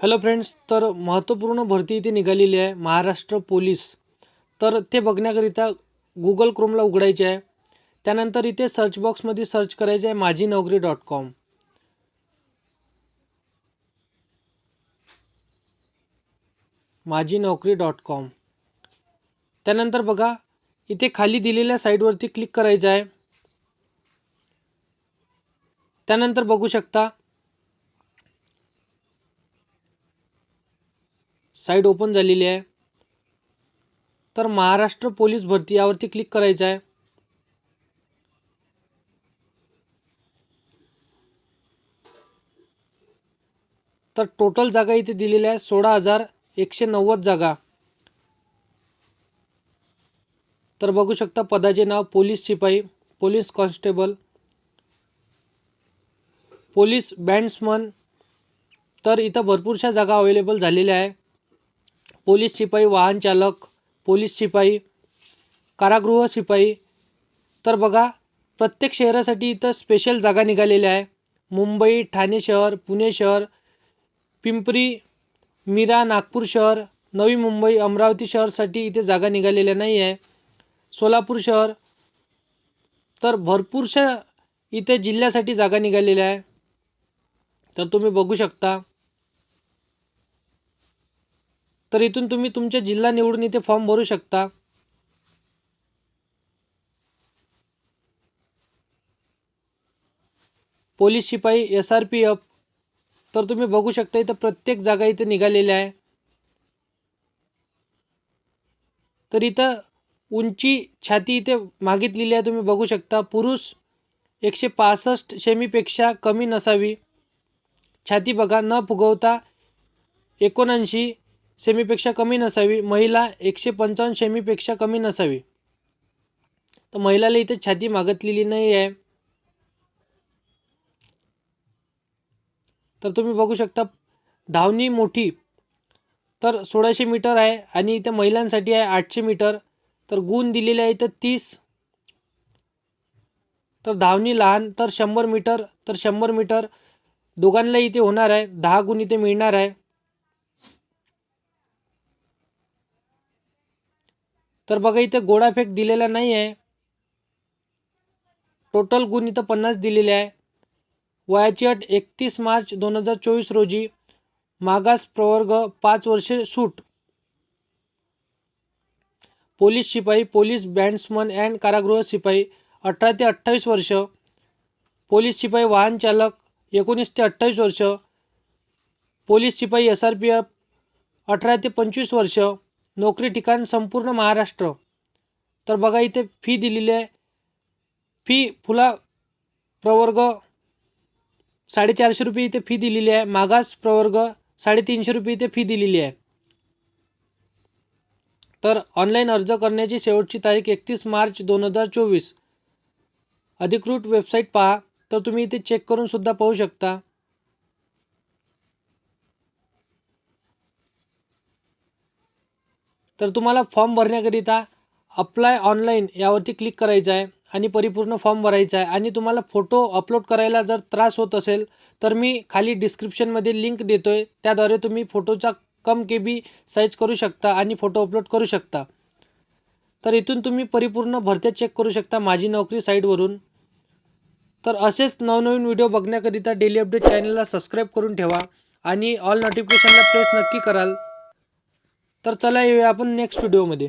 Hello friends तर महत्त्वपूर्ण भरती इथे निघालेली आहे महाराष्ट्र पोलीस. तर ते बघण्याकरिता गुगल क्रोमला उघडायचे आहे. त्यानंतर इथे सर्च बॉक्समध्ये सर्च करायचे आहे माझी नोकरी डॉट कॉम माझी नोकरी डॉट कॉम त्यानंतर बघा इथे खाली दिलेल्या साईटवरती क्लिक करायचं आहे. त्यानंतर बघू शकता साईट ओपन झालेली आहे. तर महाराष्ट्र पोलीस भरती यावरती क्लिक करायचं आहे. तर टोटल जागा इथे दिलेल्या आहे सोळा हजार एकशे नव्वद जागा. तर बघू शकता पदाचे नाव पोलीस शिपाई पोलीस कॉन्स्टेबल पोलीस बँड्समन तर इथं भरपूरशा जागा अवेलेबल झालेल्या आहे. पोलीस शिपाई वाहन चालक पोलीस शिपाई कारागृह शिपाई तर बघा प्रत्येक शहरासाठी इथं स्पेशल जागा निघालेल्या आहे. मुंबई ठाणे शहर पुणे शहर पिंपरी मीरा नागपूर शहर नवी मुंबई अमरावती शहरसाठी इथे जागा निघालेल्या नाही आहे. सोलापूर शहर. तर भरपूरशा इथे जिल्ह्यासाठी जागा निघालेल्या आहे. तर तुम्ही बघू शकता तर इथून तुम्ही तुमच्या जिल्हा निवडून इथे फॉर्म भरू शकता. पोलीस शिपाई एस आर पी एफ तर तुम्ही बघू शकता इथं प्रत्येक जागा इथे निघालेल्या आहे. तर इथं उंची छाती इथे मागितलेली आहे तुम्ही बघू शकता. पुरुष एकशे पासष्ट सेमीपेक्षा कमी नसावी. छाती बघा न फुगवता एकोणऐंशी सेमीपेक्षा कमी नसावी. महिला एकशे पंचावन्न सेमीपेक्षा कमी नसावी. तर महिलाला इथे छाती मागतलेली नाही आहे. तर तुम्ही बघू शकता धावणी मोठी तर सोळाशे मीटर आहे आणि इथे महिलांसाठी आहे आठशे मीटर. तर गुण दिलेले आहे इथं तीस. तर धावणी लहान तर शंभर मीटर तर शंभर मीटर. दोघांना इथे होणार आहे. दहा गुण इथे मिळणार आहे. तर बघा इथे गोळाफेक दिलेला नाही आहे टोटल गुण इथं पन्नास दिलेले आहे. वयाची अट एकतीस मार्च दोन हजार चोवीस रोजी मागास प्रवर्ग पाच वर्षे सूट. पोलीस शिपाई पोलीस बँड्समन अँड कारागृह शिपाई अठरा ते अठ्ठावीस वर्ष. पोलीस शिपाई वाहन चालक एकोणीस ते अठ्ठावीस वर्ष. पोलीस शिपाई एस आर पी एफ अठरा ते पंचवीस वर्ष. नोकरी ठिकाण संपूर्ण महाराष्ट्र. तर बघा इथे फी दिलेली आहे. फी फुला प्रवर्ग साडेचारशे रुपये इथे फी दिलेली आहे. मागास प्रवर्ग साडेतीनशे रुपये इथे फी दिलेली आहे. तर ऑनलाईन अर्ज करण्याची शेवटची तारीख एकतीस मार्च दोन हजार चोवीस. अधिकृत वेबसाईट पहा. तर तुम्ही इथे चेक करून सुद्धा पाहू शकता. तर तुम्हाला फॉर्म भरण्याकरिता अप्लाय ऑनलाईन यावरती क्लिक करायचं आहे आणि परिपूर्ण फॉर्म भरायचा आहे. आणि तुम्हाला फोटो अपलोड करायला जर त्रास होत असेल तर मी खाली डिस्क्रिप्शनमध्ये लिंक देतो आहे त्याद्वारे तुम्ही फोटोचा कम के बी साईज करू शकता आणि फोटो अपलोड करू शकता. तर इथून तुम्ही परिपूर्ण भरत्या चेक करू शकता माझी नोकरी साईटवरून तर असेच नवनवीन व्हिडिओ बघण्याकरिता डेली अपडेट चॅनलला सबस्क्राईब करून ठेवा आणि ऑल नोटिफिकेशनला प्रेस नक्की कराल. तर चला येऊया आपण नेक्स्ट व्हिडिओमध्ये